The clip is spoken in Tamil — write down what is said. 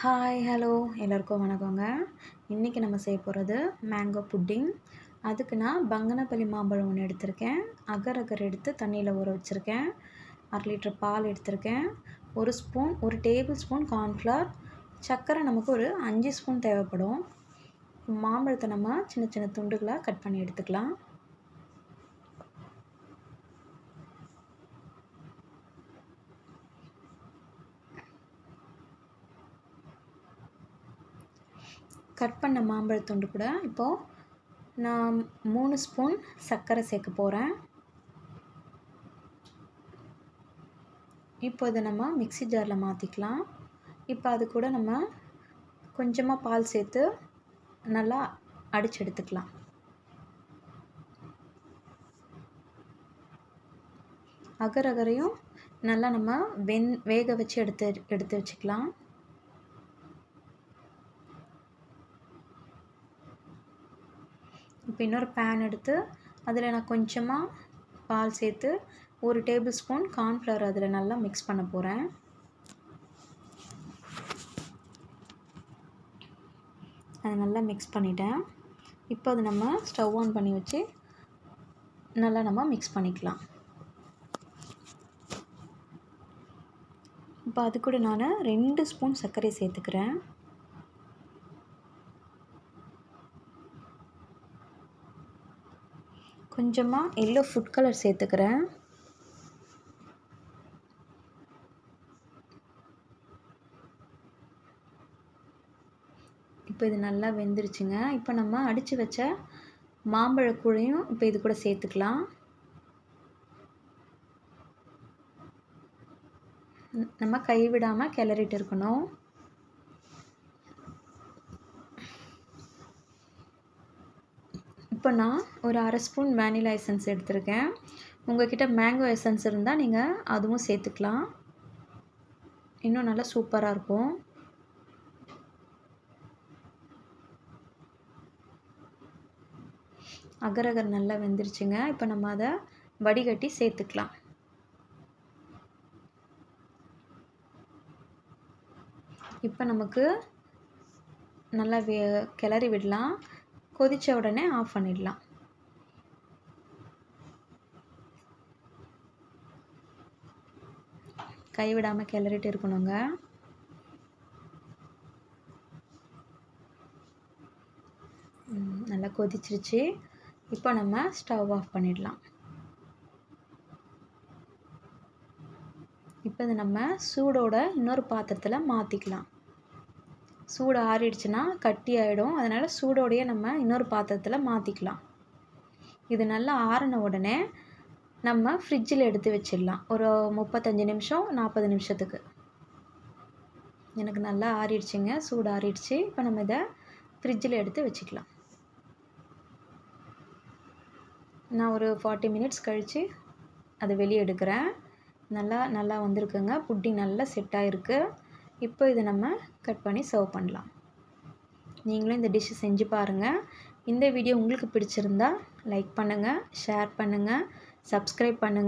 ஹாய் ஹலோ எல்லோருக்கும் வணக்கங்க. இன்றைக்கி நம்ம செய்ய போகிறது மேங்கோ புட்டிங் அதுக்கு நான் பங்கனப்பள்ளி மாம்பழம் ஒன்று எடுத்திருக்கேன். அகர் அகர் எடுத்து தண்ணியில் ஊற வச்சுருக்கேன். அரை லிட்டர் பால் எடுத்திருக்கேன். ஒரு ஸ்பூன் ஒரு டேபிள் ஸ்பூன் கார்ன்ஃப்ளவர் சர்க்கரை நமக்கு ஒரு அஞ்சு ஸ்பூன் தேவைப்படும். மாம்பழத்தை நம்ம சின்ன சின்ன துண்டுகளாக கட் பண்ணி எடுத்துக்கலாம். கட் பண்ண மாம்பழத்துண்டு கூட. இப்போது நான் மூணு ஸ்பூன் சர்க்கரை சேர்க்க போகிறேன் இப்போ இதை நம்ம மிக்சி ஜாரில் மாற்றிக்கலாம் இப்போ அது கூட நம்ம கொஞ்சமாக பால் சேர்த்து நல்லா அடித்து எடுத்துக்கலாம் அகர் அகரையும் நல்லா நம்ம வெந் வேக வச்சு எடுத்து எடுத்து வச்சுக்கலாம். இப்போ இன்னொரு பேன் எடுத்து அதில் நான் கொஞ்சமாக பால் சேர்த்து ஒரு டேபிள் ஸ்பூன் கார்ன்ஃப்ளவர் அதில் நல்லா மிக்ஸ் பண்ண போகிறேன். அதை நல்லா மிக்ஸ் பண்ணிட்டேன். இப்போ அது நம்ம ஸ்டவ் ஆன் பண்ணி வச்சு நல்லா நம்ம மிக்ஸ் பண்ணிக்கலாம். இப்போ அது கூட நான் ரெண்டு ஸ்பூன் சர்க்கரை சேர்த்துக்கிறேன். கொஞ்சமாக எல்லோ ஃபுட் கலர் சேர்த்துக்கிறேன். இப்போ இது நல்லா வெந்துருச்சுங்க. இப்போ நம்ம அடித்து வச்ச மாம்பழக்கூழையும் இப்போ இது கூட சேர்த்துக்கலாம். நம்ம கைவிடாமல் கிளறிட்டு இருக்கணும். இப்போ நான் ஒரு அரை ஸ்பூன் வேனிலா எசன்ஸ் எடுத்திருக்கேன். உங்கள்கிட்ட மேங்கோ எசன்ஸ் இருந்தால் நீங்கள் அதுவும் சேர்த்துக்கலாம். இன்னும் நல்லா சூப்பராக இருக்கும். அகரகர் நல்லா வெந்துருச்சுங்க. இப்போ நம்ம அதை வடிகட்டி சேர்த்துக்கலாம். இப்போ நமக்கு நல்லா வே கிளறி விடலாம். கொதித்த உடனே ஆஃப் பண்ணிடலாம். கைவிடாமல் கிளறிட்டு இருக்கணுங்க. நல்லா கொதிச்சிருச்சு. இப்போ நம்ம ஸ்டவ் ஆஃப் பண்ணிடலாம். இப்போ இதை நம்ம சூடோட இன்னொரு பாத்திரத்தில் மாற்றிக்கலாம் சூடு ஆறிடுச்சுன்னா கட்டி ஆகிடும் அதனால் சூடோடையே நம்ம இன்னொரு பாத்திரத்தில் மாற்றிக்கலாம் இது நல்லா ஆறின உடனே நம்ம ஃப்ரிட்ஜில் எடுத்து வச்சிடலாம். ஒரு முப்பத்தஞ்சு நிமிஷம் நாற்பது நிமிஷத்துக்கு. எனக்கு நல்லா ஆறிடுச்சுங்க. சூடு ஆறிடுச்சு. இப்போ நம்ம இதை ஃப்ரிட்ஜில் எடுத்து வச்சுக்கலாம். நான் ஒரு ஃபார்ட்டி மினிட்ஸ் கழித்து அதை வெளியே எடுக்கிறேன். நல்லா நல்லா வந்திருக்குங்க. புட்டிங் நல்லா செட் ஆகிருக்கு இப்போ இதை நம்ம கட் பண்ணி சர்வ் பண்ணலாம். நீங்களும் இந்த டிஷ்ஷை செஞ்சு பாருங்கள் இந்த வீடியோ உங்களுக்கு பிடிச்சிருந்தா லைக் பண்ணுங்கள் ஷேர் பண்ணுங்கள் சப்ஸ்கிரைப் பண்ணுங்கள்